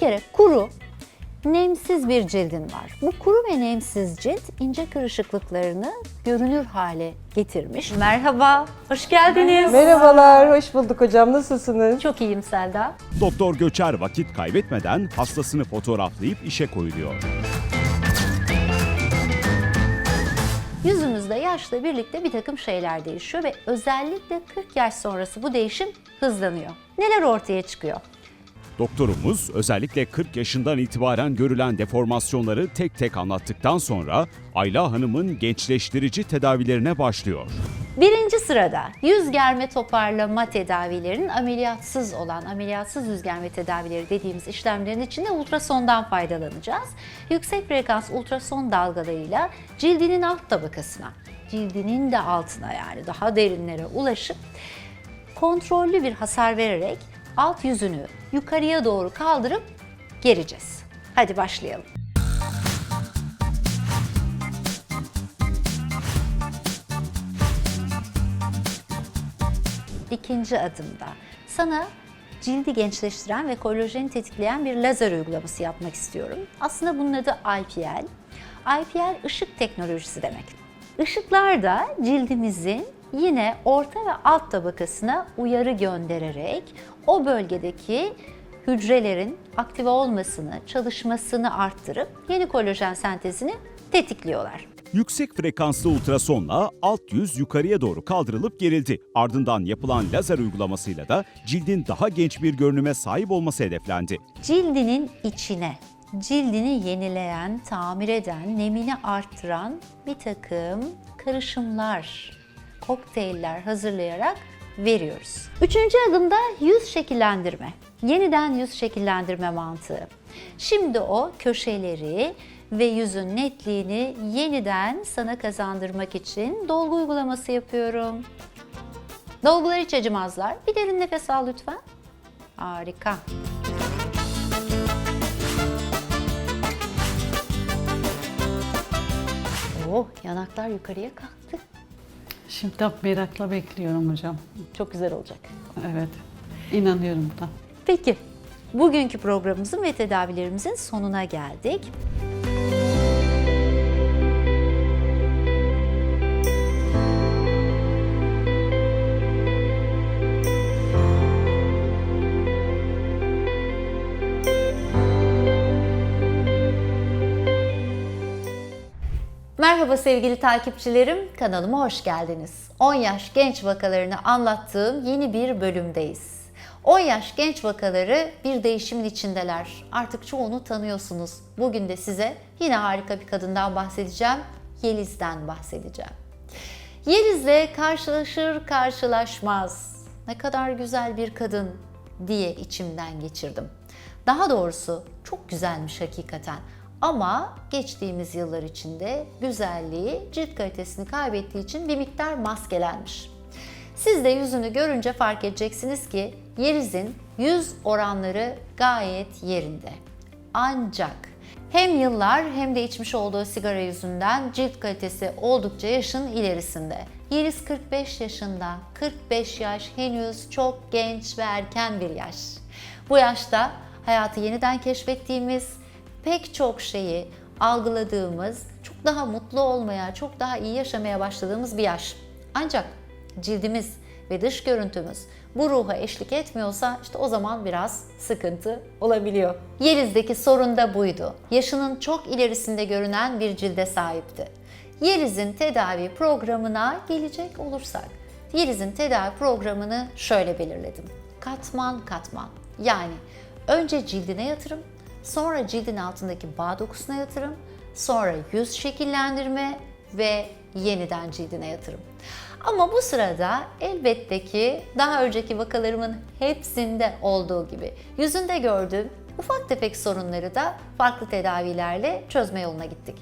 kere kuru, nemsiz bir cildin var. Bu kuru ve nemsiz cilt ince kırışıklıklarını görünür hale getirmiş. Merhaba, hoş geldiniz. Merhabalar, hoş bulduk hocam. Nasılsınız? Çok iyiyim Selda. Doktor Göçer vakit kaybetmeden hastasını fotoğraflayıp işe koyuluyor. Yüzümüzde yaşla birlikte bir takım şeyler değişiyor ve özellikle 40 yaş sonrası bu değişim hızlanıyor. Neler ortaya çıkıyor? Doktorumuz özellikle 40 yaşından itibaren görülen deformasyonları tek tek anlattıktan sonra Ayla Hanım'ın gençleştirici tedavilerine başlıyor. Birinci sırada yüz germe toparlama tedavilerinin ameliyatsız olan ameliyatsız yüz germe tedavileri dediğimiz işlemlerin içinde ultrasondan faydalanacağız. Yüksek frekans ultrason dalgalarıyla cildinin alt tabakasına, cildinin de altına yani daha derinlere ulaşıp kontrollü bir hasar vererek alt yüzünü yukarıya doğru kaldırıp gereceğiz. Hadi başlayalım. İkinci adımda sana cildi gençleştiren ve kolajeni tetikleyen bir lazer uygulaması yapmak istiyorum. Aslında bunun adı IPL. IPL ışık teknolojisi demek. Işıklar da cildimizin yine orta ve alt tabakasına uyarı göndererek o bölgedeki hücrelerin aktive olmasını, çalışmasını arttırıp yeni kolajen sentezini tetikliyorlar. Yüksek frekanslı ultrasonla alt yüz yukarıya doğru kaldırılıp gerildi. Ardından yapılan lazer uygulamasıyla da cildin daha genç bir görünüme sahip olması hedeflendi. cildinin içine cildini yenileyen, tamir eden, nemini arttıran bir takım karışımlar, kokteyller hazırlayarak veriyoruz. Üçüncü adımda yüz şekillendirme. Yeniden yüz şekillendirme mantığı. Şimdi o köşeleri ve yüzün netliğini yeniden sana kazandırmak için dolgu uygulaması yapıyorum. Dolgular hiç acımazlar. Bir derin nefes al lütfen. Harika. Oh, yanaklar yukarıya kalktı. Şimdi merakla bekliyorum hocam. Çok güzel olacak. Evet. İnanıyorum buna. Peki, bugünkü programımızın ve tedavilerimizin sonuna geldik. Merhaba sevgili takipçilerim, kanalıma hoş geldiniz. 10 yaş genç vakalarını anlattığım yeni bir bölümdeyiz. 10 yaş genç vakaları bir değişimin içindeler. Artık çoğunu tanıyorsunuz. Bugün de size yine harika bir kadından bahsedeceğim. Yeliz'den bahsedeceğim. Yeliz'le karşılaşır karşılaşmaz. Ne kadar güzel bir kadın diye içimden geçirdim. Daha doğrusu çok güzelmiş hakikaten. Ama geçtiğimiz yıllar içinde güzelliği cilt kalitesini kaybettiği için bir miktar maskelenmiş. Siz de yüzünü görünce fark edeceksiniz ki Yeliz'in yüz oranları gayet yerinde. Ancak hem yıllar hem de içmiş olduğu sigara yüzünden cilt kalitesi oldukça yaşın ilerisinde. Yeliz 45 yaşında. 45 yaş henüz çok genç ve erken bir yaş. Bu yaşta hayatı yeniden keşfettiğimiz, pek çok şeyi algıladığımız, çok daha mutlu olmaya, çok daha iyi yaşamaya başladığımız bir yaş. Ancak cildimiz ve dış görüntümüz bu ruha eşlik etmiyorsa işte o zaman biraz sıkıntı olabiliyor. Yeliz'deki sorun da buydu. Yaşının çok ilerisinde görünen bir cilde sahipti. Yeliz'in tedavi programına gelecek olursak, Yeliz'in tedavi programını şöyle belirledim. Katman katman. Yani önce cildine yatırım, sonra cildin altındaki bağ dokusuna yatırım, sonra yüz şekillendirme ve yeniden cildine yatırım. Ama bu sırada elbette ki daha önceki vakalarımın hepsinde olduğu gibi yüzünde gördüğüm ufak tefek sorunları da farklı tedavilerle çözme yoluna gittik.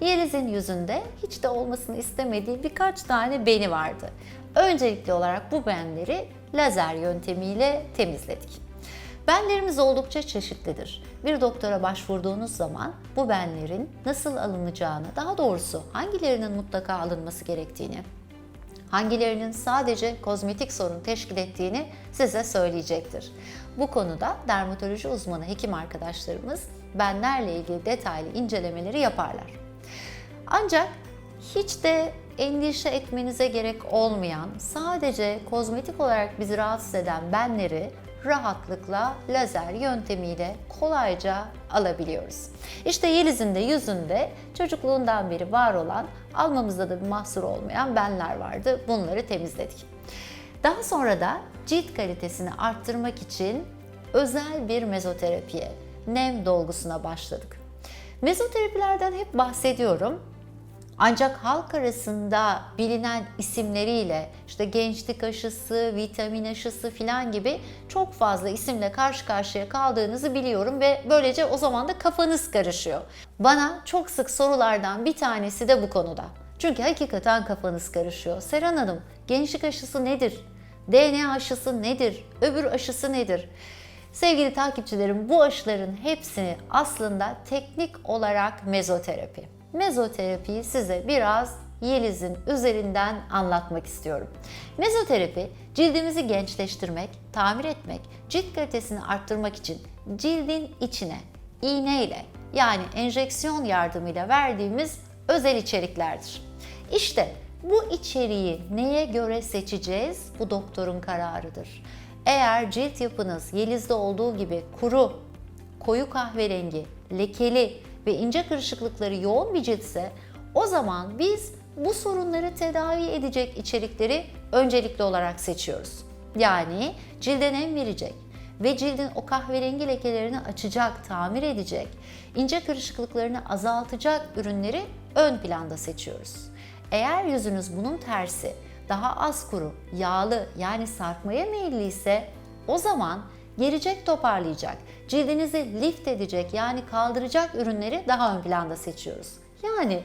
Yeliz'in yüzünde hiç de olmasını istemediği birkaç tane beni vardı. Öncelikli olarak bu benleri lazer yöntemiyle temizledik. Benlerimiz oldukça çeşitlidir. Bir doktora başvurduğunuz zaman bu benlerin nasıl alınacağını, daha doğrusu hangilerinin mutlaka alınması gerektiğini, hangilerinin sadece kozmetik sorun teşkil ettiğini size söyleyecektir. Bu konuda dermatoloji uzmanı hekim arkadaşlarımız benlerle ilgili detaylı incelemeleri yaparlar. Ancak hiç de endişe etmenize gerek olmayan, sadece kozmetik olarak bizi rahatsız eden benleri rahatlıkla lazer yöntemiyle kolayca alabiliyoruz. İşte Yeliz'in de yüzünde çocukluğundan beri var olan, almamızda da bir mahsur olmayan benler vardı. Bunları temizledik. Daha sonra da cilt kalitesini arttırmak için özel bir mezoterapiye, nem dolgusuna başladık. Mezoterapilerden hep bahsediyorum. Ancak halk arasında bilinen isimleriyle işte gençlik aşısı, vitamin aşısı filan gibi çok fazla isimle karşı karşıya kaldığınızı biliyorum ve böylece o zaman da kafanız karışıyor. Bana çok sık sorulardan bir tanesi de bu konuda. Çünkü hakikaten kafanız karışıyor. Seren Hanım, gençlik aşısı nedir? DNA aşısı nedir? Öbür aşısı nedir? Sevgili takipçilerim bu aşıların hepsini aslında teknik olarak mezoterapi. Mezoterapiyi size biraz Yeliz'in üzerinden anlatmak istiyorum. Mezoterapi cildimizi gençleştirmek, tamir etmek, cilt kalitesini arttırmak için cildin içine iğneyle yani enjeksiyon yardımıyla verdiğimiz özel içeriklerdir. İşte bu içeriği neye göre seçeceğiz? Bu doktorun kararıdır. Eğer cilt yapınız Yeliz'de olduğu gibi kuru, koyu kahverengi, lekeli ve ince kırışıklıkları yoğun bir ciltse o zaman biz bu sorunları tedavi edecek içerikleri öncelikli olarak seçiyoruz. Yani cilde nem verecek ve cildin o kahverengi lekelerini açacak, tamir edecek, ince kırışıklıklarını azaltacak ürünleri ön planda seçiyoruz. Eğer yüzünüz bunun tersi, daha az kuru, yağlı yani sarkmaya meyilliyse o zaman gelecek toparlayacak, cildinizi lift edecek yani kaldıracak ürünleri daha ön planda seçiyoruz. Yani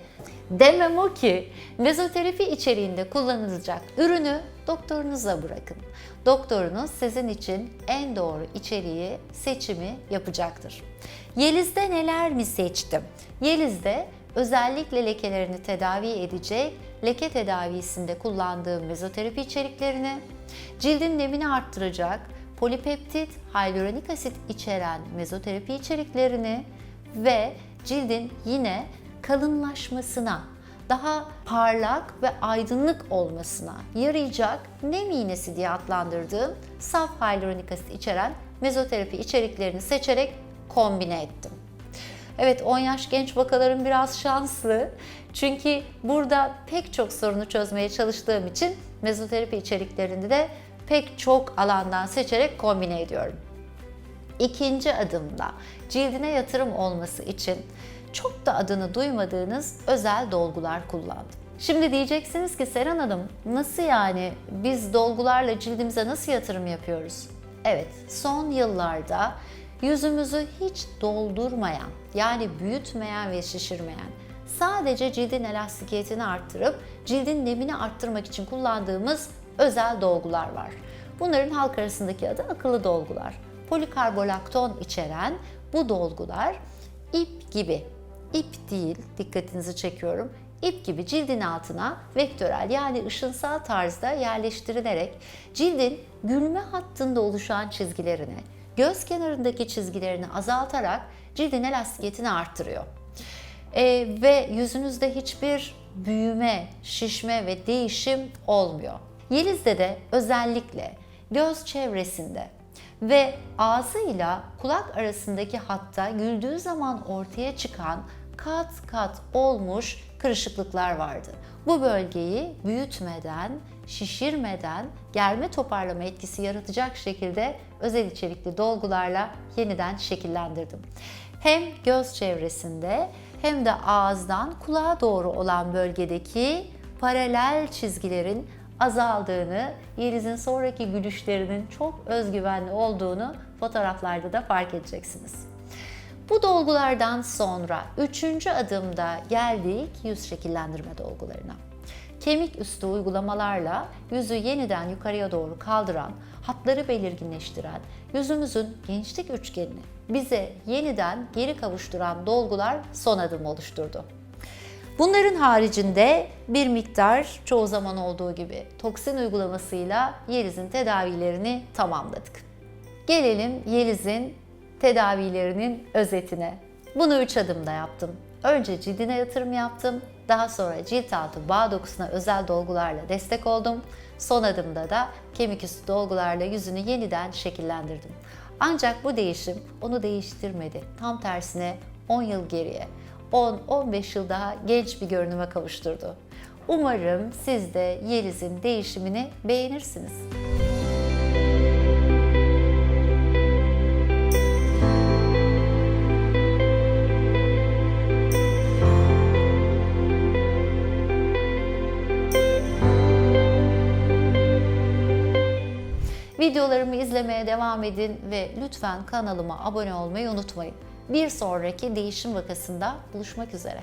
demem o ki mezoterapi içeriğinde kullanılacak ürünü doktorunuza bırakın. Doktorunuz sizin için en doğru içeriği, seçimi yapacaktır. Yeliz'de neler mi seçtim? Yeliz'de özellikle lekelerini tedavi edecek leke tedavisinde kullandığım mezoterapi içeriklerini, cildin nemini arttıracak polipeptit, hyaluronik asit içeren mezoterapi içeriklerini ve cildin yine kalınlaşmasına, daha parlak ve aydınlık olmasına yarayacak nem iğnesi diye adlandırdığım saf hyaluronik asit içeren mezoterapi içeriklerini seçerek kombine ettim. Evet 10 yaş genç vakalarım biraz şanslı. Çünkü burada pek çok sorunu çözmeye çalıştığım için mezoterapi içeriklerinde de pek çok alandan seçerek kombine ediyorum. İkinci adımda cildine yatırım olması için çok da adını duymadığınız özel dolgular kullandım. Şimdi diyeceksiniz ki Seren Hanım nasıl yani biz dolgularla cildimize nasıl yatırım yapıyoruz? Evet son yıllarda yüzümüzü hiç doldurmayan yani büyütmeyen ve şişirmeyen sadece cildin elastikiyetini arttırıp cildin nemini arttırmak için kullandığımız özel dolgular var. Bunların halk arasındaki adı akıllı dolgular. Polikarbolakton içeren bu dolgular ip gibi, ip değil dikkatinizi çekiyorum, ip gibi cildin altına vektörel yani ışınsal tarzda yerleştirilerek cildin gülme hattında oluşan çizgilerini, göz kenarındaki çizgilerini azaltarak cildin elastikiyetini arttırıyor. Ee, ve yüzünüzde hiçbir büyüme, şişme ve değişim olmuyor. Yeliz'de de özellikle göz çevresinde ve ağzıyla kulak arasındaki hatta güldüğü zaman ortaya çıkan kat kat olmuş kırışıklıklar vardı. Bu bölgeyi büyütmeden, şişirmeden germe toparlama etkisi yaratacak şekilde özel içerikli dolgularla yeniden şekillendirdim. Hem göz çevresinde hem de ağızdan kulağa doğru olan bölgedeki paralel çizgilerin azaldığını, Yeliz'in sonraki gülüşlerinin çok özgüvenli olduğunu fotoğraflarda da fark edeceksiniz. Bu dolgulardan sonra üçüncü adımda geldik yüz şekillendirme dolgularına. Kemik üstü uygulamalarla yüzü yeniden yukarıya doğru kaldıran, hatları belirginleştiren, yüzümüzün gençlik üçgenini bize yeniden geri kavuşturan dolgular son adım oluşturdu. Bunların haricinde bir miktar çoğu zaman olduğu gibi toksin uygulamasıyla Yeliz'in tedavilerini tamamladık. Gelelim Yeliz'in tedavilerinin özetine. Bunu üç adımda yaptım. Önce cildine yatırım yaptım. Daha sonra cilt altı bağ dokusuna özel dolgularla destek oldum. Son adımda da kemik üstü dolgularla yüzünü yeniden şekillendirdim. Ancak bu değişim onu değiştirmedi. Tam tersine 10 yıl geriye, 10-15 yıl daha genç bir görünüme kavuşturdu. Umarım siz de Yeliz'in değişimini beğenirsiniz. Videolarımı izlemeye devam edin ve lütfen kanalıma abone olmayı unutmayın. Bir sonraki değişim vakasında buluşmak üzere.